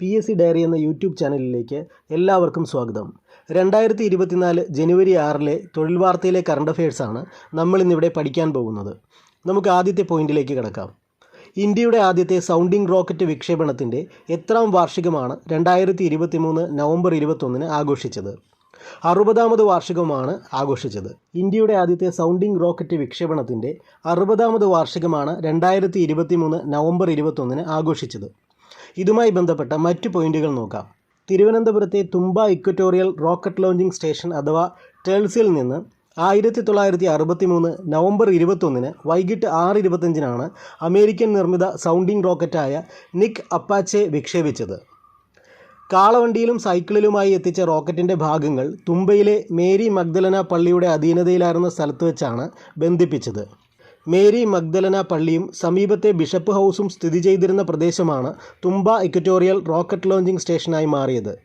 P S C diary എന്ന YouTube ചാനലിലേക്ക് എല്ലാവർക്കും സ്വാഗതം. രണ്ടായിരത്തി ഇരുപത്തിനാല് ജനുവരി ആറിലെ തൊഴിൽ വാർത്തയിലെ കറണ്ട് അഫയേഴ്സാണ് നമ്മൾ ഇന്നിവിടെ പഠിക്കാൻ പോകുന്നത്. നമുക്ക് ആദ്യത്തെ പോയിന്റിലേക്ക് കിടക്കാം. ഇന്ത്യയുടെ ആദ്യത്തെ സൗണ്ടിംഗ് റോക്കറ്റ് വിക്ഷേപണത്തിന്റെ എത്രാം വാർഷികമാണ് രണ്ടായിരത്തി ഇരുപത്തി മൂന്ന് നവംബർ ഇരുപത്തൊന്നിന് ആഘോഷിച്ചത്. അറുപതാമത് വാർഷികമാണ് ആഘോഷിച്ചത്. ഇന്ത്യയുടെ ആദ്യത്തെ സൗണ്ടിംഗ് റോക്കറ്റ് വിക്ഷേപണത്തിന്റെ അറുപതാമത് വാർഷികമാണ് രണ്ടായിരത്തി ഇരുപത്തി മൂന്ന് നവംബർ ഇരുപത്തൊന്നിന് ആഘോഷിച്ചത്. ഇതുമായി ബന്ധപ്പെട്ട മറ്റു പോയിന്റുകൾ നോക്കാം. തിരുവനന്തപുരത്തെ Thumba equatorial rocket launching station അഥവാ ടേൾസിൽ നിന്ന് ആയിരത്തി തൊള്ളായിരത്തി അറുപത്തി മൂന്ന് നവംബർ ഇരുപത്തൊന്നിന് വൈകിട്ട് ആറ് ഇരുപത്തഞ്ചിനാണ് അമേരിക്കൻ നിർമ്മിത സൗണ്ടിംഗ് റോക്കറ്റായ നിക് അപ്പാച്ചെ വിക്ഷേപിച്ചത്. കാളവണ്ടിയിലും സൈക്കിളിലുമായി എത്തിച്ച റോക്കറ്റിന്റെ ഭാഗങ്ങൾ തുമ്പയിലെ മേരി മഗ്ദലന പള്ളിയുടെ അധീനതയിലായിരുന്ന സ്ഥലത്ത് വെച്ചാണ് ബന്ധിപ്പിച്ചത്. മേരി മഗ്ദലന പള്ളിയും സമീപത്തെ ബിഷപ്പ് ഹൗസും സ്ഥിതി ചെയ്തിരുന്ന പ്രദേശമാണ് തുമ്പ ഇക്വറ്റോറിയൽ റോക്കറ്റ് ലോഞ്ചിംഗ് സ്റ്റേഷനായി മാറിയത്.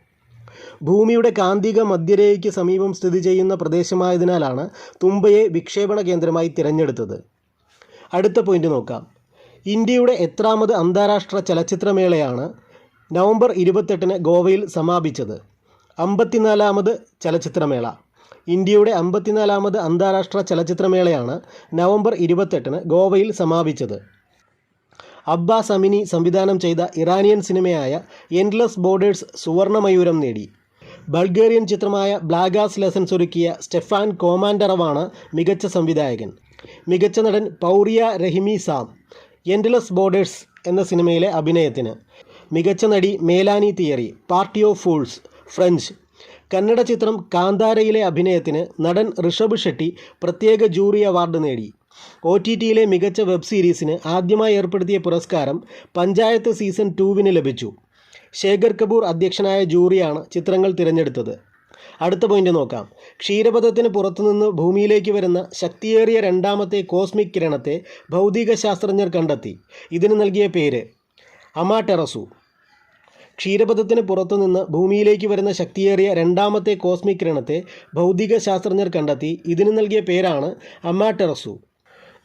ഭൂമിയുടെ കാന്തിക മധ്യരേഖയ്ക്ക് സമീപം സ്ഥിതി ചെയ്യുന്ന പ്രദേശമായതിനാലാണ് തുമ്പയെ വിക്ഷേപണ കേന്ദ്രമായി തിരഞ്ഞെടുത്തത്. അടുത്ത പോയിന്റ് നോക്കാം. ഇന്ത്യയുടെ എത്രാമത് അന്താരാഷ്ട്ര ചലച്ചിത്രമേളയാണ് നവംബർ ഇരുപത്തെട്ടിന് ഗോവയിൽ സമാപിച്ചത്. അമ്പത്തിനാലാമത് ചലച്ചിത്രമേള. ഇന്ത്യയുടെ അമ്പത്തിനാലാമത് അന്താരാഷ്ട്ര ചലച്ചിത്രമേളയാണ് നവംബർ ഇരുപത്തെട്ടിന് ഗോവയിൽ സമാപിച്ചത്. അബ്ബാസ് അമിനി സംവിധാനം ചെയ്ത ഇറാനിയൻ സിനിമയായ എൻഡ്ലെസ് ബോർഡേഴ്സ് സുവർണമയൂരം നേടി. ബൾഗേറിയൻ ചിത്രമായ ബ്ലാഗാസ് ലെസൻസ് ഒരുക്കിയ സ്റ്റെഫാൻ കോമാൻഡറവാണ് മികച്ച സംവിധായകൻ. മികച്ച നടൻ Pouria Rahimi Sam endless borders എന്ന സിനിമയിലെ അഭിനയത്തിന്. മികച്ച നടി Melanie Thierry Party of Fools French Kannada ചിത്രം കാന്താരയിലെ അഭിനയത്തിന് നടൻ ഋഷഭ് ഷെട്ടി പ്രത്യേക ജൂറി അവാർഡ് നേടി. ഒ ടി ടിയിലെ മികച്ച വെബ് സീരീസിന് ആദ്യമായി ഏർപ്പെടുത്തിയ പുരസ്കാരം പഞ്ചായത്ത് സീസൺ ടൂവിന് ലഭിച്ചു. ശേഖർ കപൂർ അധ്യക്ഷനായ ജൂറിയാണ് ചിത്രങ്ങൾ തിരഞ്ഞെടുത്തത്. അടുത്ത പോയിന്റ് നോക്കാം. ക്ഷീരപഥത്തിന് പുറത്തുനിന്ന് ഭൂമിയിലേക്ക് വരുന്ന ശക്തിയേറിയ രണ്ടാമത്തെ കോസ്മിക് കിരണത്തെ ഭൗതിക ശാസ്ത്രജ്ഞർ കണ്ടെത്തി. ഇതിന് നൽകിയ പേര് അമാടെറസു ക്ഷീരപഥത്തിന് പുറത്തുനിന്ന് ഭൂമിയിലേക്ക് വരുന്ന ശക്തിയേറിയ രണ്ടാമത്തെ കോസ്മിക് കിരണത്തെ ഭൗതിക ശാസ്ത്രജ്ഞർ കണ്ടെത്തി. ഇതിന് നൽകിയ പേരാണ് അമാടെറസു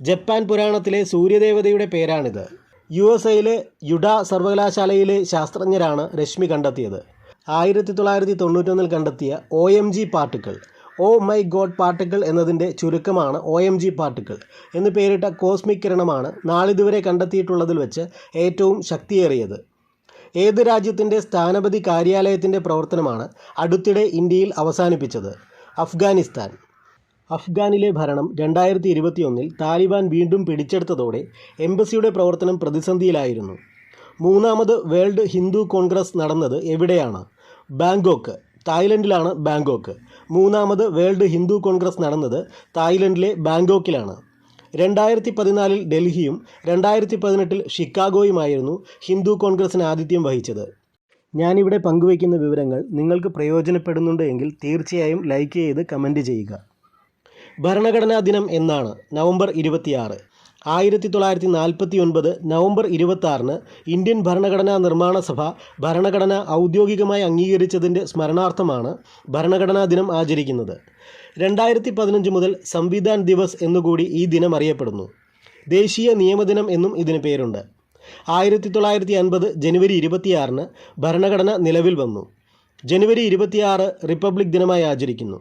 ജപ്പാൻ പുരാണത്തിലെ സൂര്യദേവതയുടെ പേരാണിത്. യു എസ് എയിലെ യുഡ സർവകലാശാലയിലെ ശാസ്ത്രജ്ഞരാണ് രശ്മി കണ്ടെത്തിയത്. ആയിരത്തി തൊള്ളായിരത്തി തൊണ്ണൂറ്റൊന്നിൽ കണ്ടെത്തിയ O M G particle. Oh my God particle എന്നതിന്റെ ചുരുക്കമാണ് ഒ എം ജി പാർട്ടിക്കിൾ എന്ന് പേരിട്ട കോസ്മിക് കിരണമാണ് നാളിതുവരെ കണ്ടെത്തിയിട്ടുള്ളതിൽ വെച്ച് ഏറ്റവും ശക്തിയേറിയത്. ഏത് രാജ്യത്തിന്റെ സ്ഥാനപതി കാര്യാലയത്തിന്റെ പ്രവർത്തനമാണ് അടുത്തിടെ ഇന്ത്യയിൽ അവസാനിപ്പിച്ചത്? അഫ്ഗാനിസ്ഥാൻ. അഫ്ഗാനിലെ ഭരണം രണ്ടായിരത്തി ഇരുപത്തിയൊന്നിൽ താലിബാൻ വീണ്ടും പിടിച്ചെടുത്തതോടെ എംബസിയുടെ പ്രവർത്തനം പ്രതിസന്ധിയിലായിരുന്നു. മൂന്നാമത് വേൾഡ് ഹിന്ദു കോൺഗ്രസ് നടന്നത് എവിടെയാണ്? ബാങ്കോക്ക് തായ്ലൻഡിലാണ് ബാങ്കോക്ക്. മൂന്നാമത് വേൾഡ് ഹിന്ദു കോൺഗ്രസ് നടന്നത് തായ്ലൻഡിലെ ബാങ്കോക്കിലാണ്. രണ്ടായിരത്തി പതിനാലിൽ ഡൽഹിയും രണ്ടായിരത്തി പതിനെട്ടിൽ ഷിക്കാഗോയുമായിരുന്നു ഹിന്ദു കോൺഗ്രസിന് ആതിഥ്യം വഹിച്ചത്. ഞാനിവിടെ പങ്കുവയ്ക്കുന്ന വിവരങ്ങൾ നിങ്ങൾക്ക് പ്രയോജനപ്പെടുന്നുണ്ട് എങ്കിൽ തീർച്ചയായും ലൈക്ക് ചെയ്ത് കമന്റ് ചെയ്യുക. ഭരണഘടനാ ദിനം എന്നാണ് നവംബർ ഇരുപത്തിയാറ്. ആയിരത്തി തൊള്ളായിരത്തി നാൽപ്പത്തി ഒൻപത് നവംബർ ഇരുപത്താറിന് ഇന്ത്യൻ ഭരണഘടനാ നിർമ്മാണ സഭ ഭരണഘടന ഔദ്യോഗികമായി അംഗീകരിച്ചതിന്റെ സ്മരണാർത്ഥമാണ് ഭരണഘടനാ ദിനം ആചരിക്കുന്നത്. രണ്ടായിരത്തി പതിനഞ്ച് മുതൽ സംവിധാൻ ദിവസ് എന്നുകൂടി ഈ ദിനം അറിയപ്പെടുന്നു. ദേശീയ നിയമദിനം എന്നും ഇതിന് പേരുണ്ട്. ആയിരത്തി തൊള്ളായിരത്തി അൻപത് ജനുവരി ഇരുപത്തിയാറിന് ഭരണഘടന നിലവിൽ വന്നു. ജനുവരി ഇരുപത്തിയാറ് റിപ്പബ്ലിക് ദിനമായി ആചരിക്കുന്നു.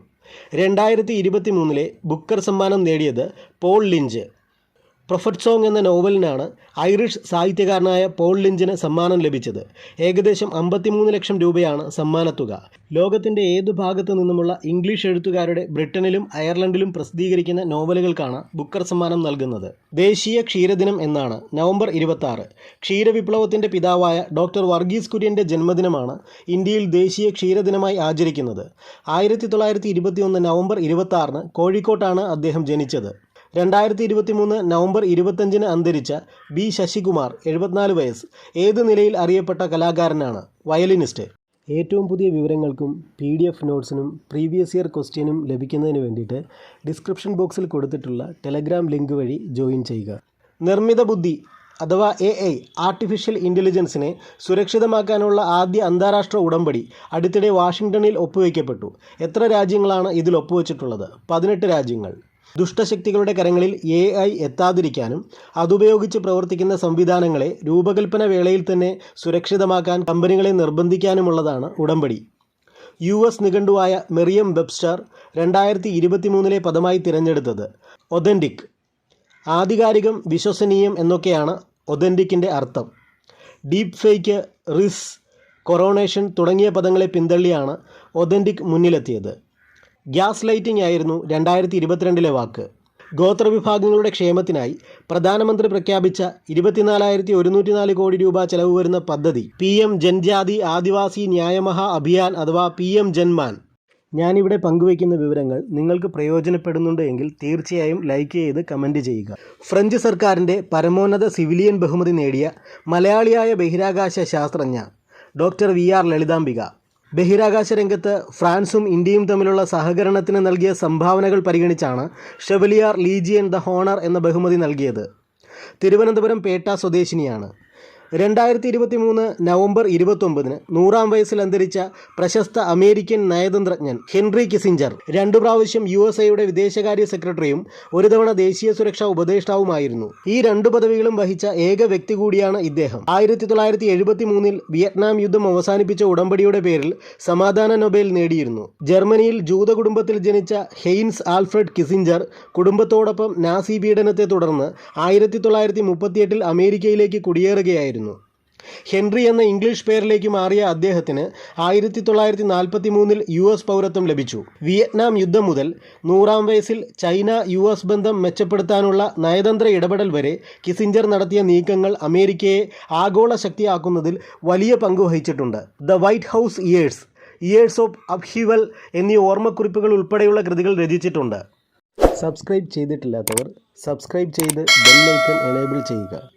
രണ്ടായിരത്തി ഇരുപത്തി മൂന്നിലെ ബുക്കർ സമ്മാനം നേടിയത് പോൾ ലിഞ്ച്. പ്രൊഫറ്റ് സോങ് എന്ന നോവലിനാണ് ഐറിഷ് സാഹിത്യകാരനായ പോൾ ലിഞ്ചിന് സമ്മാനം ലഭിച്ചത്. ഏകദേശം അമ്പത്തിമൂന്ന് ലക്ഷം രൂപയാണ് സമ്മാനത്തുക. ലോകത്തിന്റെ ഏതു ഭാഗത്തു നിന്നുമുള്ള ഇംഗ്ലീഷ് എഴുത്തുകാരുടെ ബ്രിട്ടനിലും അയർലൻഡിലും പ്രസിദ്ധീകരിക്കുന്ന നോവലുകൾക്കാണ് ബുക്കർ സമ്മാനം നൽകുന്നത്. ദേശീയ ക്ഷീരദിനം എന്നാണ് നവംബർ ഇരുപത്തി ക്ഷീരവിപ്ലവത്തിന്റെ പിതാവായ ഡോക്ടർ വർഗീസ് കുര്യന്റെ ജന്മദിനമാണ് ഇന്ത്യയിൽ ദേശീയ ക്ഷീരദിനമായി ആചരിക്കുന്നത്. ആയിരത്തി തൊള്ളായിരത്തി ഇരുപത്തിയൊന്ന് നവംബർ ഇരുപത്തി കോഴിക്കോട്ടാണ് അദ്ദേഹം ജനിച്ചത്. രണ്ടായിരത്തി ഇരുപത്തി മൂന്ന് നവംബർ ഇരുപത്തഞ്ചിന് അന്തരിച്ച ബി ശശികുമാർ എഴുപത്തിനാല് വയസ്സ്. ഏത് നിലയിൽ അറിയപ്പെട്ട കലാകാരനാണ്? വയലിനിസ്റ്റ്. ഏറ്റവും പുതിയ വിവരങ്ങൾക്കും പി ഡി എഫ് നോട്ട്സിനും പ്രീവിയസ് ഇയർ ക്വസ്റ്റ്യനും ലഭിക്കുന്നതിന് വേണ്ടിയിട്ട് ഡിസ്ക്രിപ്ഷൻ ബോക്സിൽ കൊടുത്തിട്ടുള്ള ടെലഗ്രാം ലിങ്ക് വഴി ജോയിൻ ചെയ്യുക. നിർമ്മിത ബുദ്ധി അഥവാ എ ഐ ആർട്ടിഫിഷ്യൽ ഇന്റലിജൻസിനെ സുരക്ഷിതമാക്കാനുള്ള ആദ്യ അന്താരാഷ്ട്ര ഉടമ്പടി അടുത്തിടെ വാഷിംഗ്ടണിൽ ഒപ്പുവയ്ക്കപ്പെട്ടു എത്ര രാജ്യങ്ങളാണ് ഇതിൽ ഒപ്പുവെച്ചിട്ടുള്ളത്? പതിനെട്ട് രാജ്യങ്ങൾ. ദുഷ്ടശക്തികളുടെ കരങ്ങളിൽ എ ഐ എത്താതിരിക്കാനും അതുപയോഗിച്ച് പ്രവർത്തിക്കുന്ന സംവിധാനങ്ങളെ രൂപകൽപ്പന വേളയിൽ തന്നെ സുരക്ഷിതമാക്കാൻ കമ്പനികളെ നിർബന്ധിക്കാനുമുള്ളതാണ് ഉടമ്പടി. യു എസ് നിഘണ്ടുവായ മെറിയം വെബ്സ്റ്റർ രണ്ടായിരത്തി ഇരുപത്തി മൂന്നിലെ പദമായി തിരഞ്ഞെടുത്തത് ഒതന്റിക് ആധികാരികം വിശ്വസനീയം എന്നൊക്കെയാണ് ഒതന്റിക്കിന്റെ അർത്ഥം. ഡീപ് ഫേക്ക് റിസ് കൊറോണേഷൻ തുടങ്ങിയ പദങ്ങളെ പിന്തള്ളിയാണ് ഒതന്റിക് മുന്നിലെത്തിയത്. ഗ്യാസ് ലൈറ്റിംഗ് ആയിരുന്നു രണ്ടായിരത്തി ഇരുപത്തിരണ്ടിലെ വാക്ക്. ഗോത്രവിഭാഗങ്ങളുടെ ക്ഷേമത്തിനായി പ്രധാനമന്ത്രി പ്രഖ്യാപിച്ച ഇരുപത്തിനാലായിരത്തി ഒരുന്നൂറ്റി നാല് കോടി രൂപ ചെലവ് വരുന്ന പദ്ധതി പി എം ജൻജാതി ആദിവാസി ന്യായമഹ അഭിയാൻ അഥവാ പി എം ജൻമാൻ. ഞാനിവിടെ പങ്കുവയ്ക്കുന്ന വിവരങ്ങൾ നിങ്ങൾക്ക് പ്രയോജനപ്പെടുന്നുണ്ട് എങ്കിൽ തീർച്ചയായും ലൈക്ക് ചെയ്ത് കമന്റ് ചെയ്യുക. ഫ്രഞ്ച് സർക്കാരിന്റെ പരമോന്നത സിവിലിയൻ ബഹുമതി നേടിയ മലയാളിയായ ബഹിരാകാശ ശാസ്ത്രജ്ഞ ഡോക്ടർ വി ആർ ലളിതാംബിക. ബഹിരാകാശ രംഗത്ത് ഫ്രാൻസും ഇന്ത്യയും തമ്മിലുള്ള സഹകരണത്തിന് നൽകിയ സംഭാവനകൾ പരിഗണിച്ചാണ് ഷെവലിയാർ ലീജിയൻ ദ ഹോണർ എന്ന ബഹുമതി നൽകിയത്. തിരുവനന്തപുരം പേട്ട സ്വദേശിനിയാണ്. രണ്ടായിരത്തി ഇരുപത്തി മൂന്ന് നവംബർ ഇരുപത്തൊമ്പതിന് നൂറാം വയസ്സിൽ അന്തരിച്ച പ്രശസ്ത അമേരിക്കൻ നയതന്ത്രജ്ഞൻ ഹെൻറി കിസിഞ്ചർ രണ്ടു പ്രാവശ്യം യു എസ് എയുടെ വിദേശകാര്യ സെക്രട്ടറിയും ഒരു തവണ ദേശീയ സുരക്ഷാ ഉപദേഷ്ടാവുമായിരുന്നു. ഈ രണ്ടു പദവികളും വഹിച്ച ഏക വ്യക്തി കൂടിയാണ് ഇദ്ദേഹം. ആയിരത്തി തൊള്ളായിരത്തി എഴുപത്തി മൂന്നിൽ വിയറ്റ്നാം യുദ്ധം അവസാനിപ്പിച്ച ഉടമ്പടിയുടെ പേരിൽ സമാധാന നൊബേൽ നേടിയിരുന്നു. ജർമ്മനിയിൽ ജൂത കുടുംബത്തിൽ ജനിച്ച ഹെയ്ൻസ് ആൽഫ്രഡ് കിസിഞ്ചർ കുടുംബത്തോടൊപ്പം നാസി പീഡനത്തെ തുടർന്ന് ആയിരത്തി തൊള്ളായിരത്തി മുപ്പത്തിയെട്ടിൽ അമേരിക്കയിലേക്ക് കുടിയേറുകയായിരുന്നു. ഹെൻറി എന്ന ഇംഗ്ലീഷ് പേരിലേക്ക് മാറിയ അദ്ദേഹത്തിന് ആയിരത്തി തൊള്ളായിരത്തി നാൽപ്പത്തി മൂന്നിൽ യു എസ് പൗരത്വം ലഭിച്ചു. വിയറ്റ്നാം യുദ്ധം മുതൽ നൂറാം വയസ്സിൽ ചൈന യു എസ് ബന്ധം മെച്ചപ്പെടുത്താനുള്ള നയതന്ത്ര ഇടപെടൽ വരെ കിസിഞ്ചർ നടത്തിയ നീക്കങ്ങൾ അമേരിക്കയെ ആഗോള ശക്തിയാക്കുന്നതിൽ വലിയ പങ്ക് വഹിച്ചിട്ടുണ്ട്. The White House years years of upheaval എന്നീ ഓർമ്മക്കുറിപ്പുകൾ ഉൾപ്പെടെയുള്ള കൃതികൾ രചിച്ചിട്ടുണ്ട്. സബ്സ്ക്രൈബ് ചെയ്തിട്ടില്ലാത്തവർ സബ്സ്ക്രൈബ് ചെയ്ത് ബെല്ലൈക്കൺ എനേബിൾ ചെയ്യുക.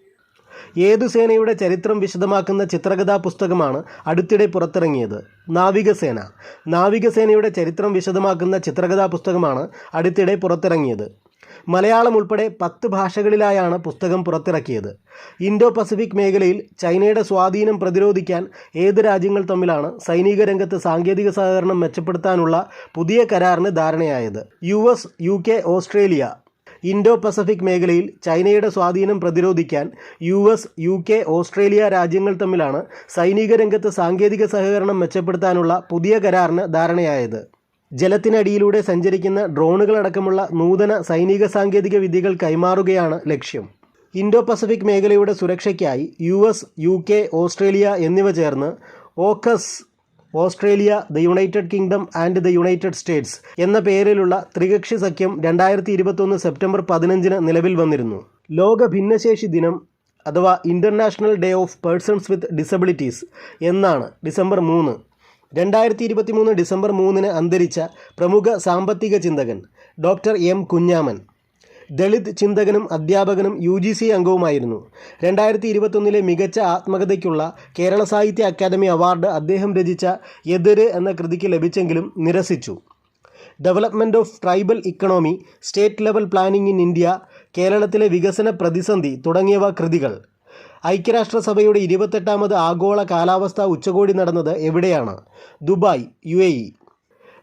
ഏതു സേനയുടെ ചരിത്രം വിശദമാക്കുന്ന ചിത്രകഥാ പുസ്തകമാണ് അടുത്തിടെ പുറത്തിറങ്ങിയത്. നാവികസേന. നാവികസേനയുടെ ചരിത്രം വിശദമാക്കുന്ന ചിത്രകഥാ പുസ്തകമാണ് അടുത്തിടെ പുറത്തിറങ്ങിയത്. മലയാളം ഉൾപ്പെടെ പത്ത് ഭാഷകളിലായാണ് പുസ്തകം പുറത്തിറക്കിയത്. ഇൻഡോ പസഫിക് മേഖലയിൽ ചൈനയുടെ സ്വാധീനം പ്രതിരോധിക്കാൻ ഏത് രാജ്യങ്ങൾ തമ്മിലാണ് സൈനിക രംഗത്ത് സാങ്കേതിക സഹകരണം മെച്ചപ്പെടുത്താനുള്ള പുതിയ കരാറിന് ധാരണയായത്. U S U K Australia. Indo Pacific മേഖലയിൽ ചൈനയുടെ സ്വാധീനം പ്രതിരോധിക്കാൻ U S U K Australia രാജ്യങ്ങൾ തമ്മിലാണ് സൈനിക രംഗത്ത് സാങ്കേതിക സഹകരണം മെച്ചപ്പെടുത്താനുള്ള പുതിയ കരാറിന് ധാരണയായത്. ജലത്തിനടിയിലൂടെ സഞ്ചരിക്കുന്ന ഡ്രോണുകളടക്കമുള്ള നൂതന സൈനിക സാങ്കേതിക വിദ്യകൾ കൈമാറുകയാണ് ലക്ഷ്യം. ഇൻഡോ പസഫിക് മേഖലയുടെ സുരക്ഷയ്ക്കായി U S U K Australia എന്നിവ ചേർന്ന് AUKUS Australia the United Kingdom and the United States എന്ന പേരിലുള്ള ത്രികക്ഷി സഖ്യം രണ്ടായിരത്തി ഇരുപത്തൊന്ന് സെപ്റ്റംബർ പതിനഞ്ചിന് നിലവിൽ വന്നിരുന്നു. ലോക ഭിന്നശേഷി ദിനം അഥവാ international day of persons with disabilities എന്നാണ് ഡിസംബർ മൂന്ന്. രണ്ടായിരത്തി ഇരുപത്തി മൂന്ന് ഡിസംബർ മൂന്നിന് അന്തരിച്ച പ്രമുഖ സാമ്പത്തിക ചിന്തകൻ ഡോക്ടർ എം കുഞ്ഞാമൻ. ദളിത് ചിന്തകനും അധ്യാപകനും യു ജി സി അംഗവുമായിരുന്നു. രണ്ടായിരത്തി ഇരുപത്തൊന്നിലെ മികച്ച ആത്മകഥയ്ക്കുള്ള കേരള സാഹിത്യ അക്കാദമി അവാർഡ് അദ്ദേഹം രചിച്ച എതിര് എന്ന കൃതിക്ക് ലഭിച്ചെങ്കിലും നിരസിച്ചു. Development of tribal economy state level planning in India കേരളത്തിലെ വികസന പ്രതിസന്ധി തുടങ്ങിയവ കൃതികൾ. ഐക്യരാഷ്ട്രസഭയുടെ ഇരുപത്തെട്ടാമത് ആഗോള കാലാവസ്ഥാ ഉച്ചകോടി നടന്നത് എവിടെയാണ്? Dubai U A E.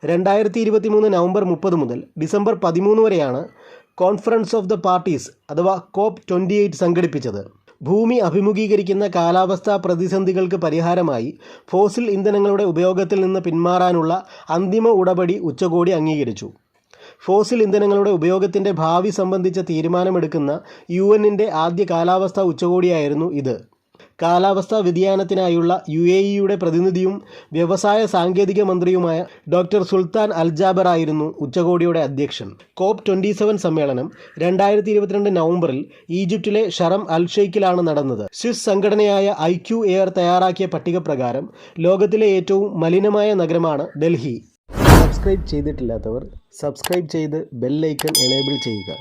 രണ്ടായിരത്തി ഇരുപത്തി മൂന്ന് നവംബർ മുപ്പത് മുതൽ ഡിസംബർ പതിമൂന്ന് വരെയാണ് കോൺഫറൻസ് ഓഫ് ദ പാർട്ടീസ് അഥവാ കോപ്പ് ട്വന്റി എയ്റ്റ് സംഘടിപ്പിച്ചത്. ഭൂമി അഭിമുഖീകരിക്കുന്ന കാലാവസ്ഥാ പ്രതിസന്ധികൾക്ക് പരിഹാരമായി ഫോസിൽ ഇന്ധനങ്ങളുടെ ഉപയോഗത്തിൽ നിന്ന് പിന്മാറാനുള്ള അന്തിമ ഉടപടി ഉച്ചകോടി അംഗീകരിച്ചു. ഫോസിൽ ഇന്ധനങ്ങളുടെ ഉപയോഗത്തിന്റെ ഭാവി സംബന്ധിച്ച തീരുമാനമെടുക്കുന്ന യു എന്നിന്റെ ആദ്യ കാലാവസ്ഥാ ഉച്ചകോടിയായിരുന്നു ഇത്. കാലാവസ്ഥാ വ്യതിയാനത്തിനായുള്ള യു എ ഇയുടെ പ്രതിനിധിയും വ്യവസായ സാങ്കേതിക മന്ത്രിയുമായ ഡോക്ടർ സുൽത്താൻ അൽജാബർ ആയിരുന്നു ഉച്ചകോടിയുടെ അധ്യക്ഷൻ. കോപ്പ് ട്വന്റി സെവൻ സമ്മേളനം രണ്ടായിരത്തി ഇരുപത്തിരണ്ട് നവംബറിൽ ഈജിപ്തിലെ ഷറം അൽ ഷെയ്ഖിലാണ് നടന്നത്. സ്വിസ് സംഘടനയായ ഐ ക്യു എയർ തയ്യാറാക്കിയ പട്ടിക പ്രകാരം ലോകത്തിലെ ഏറ്റവും മലിനമായ നഗരമാണ് ഡൽഹി. സബ്സ്ക്രൈബ് ചെയ്തിട്ടില്ലാത്തവർ സബ്സ്ക്രൈബ് ചെയ്ത് ബെല്ലൈക്കൺ എനേബിൾ ചെയ്യുക.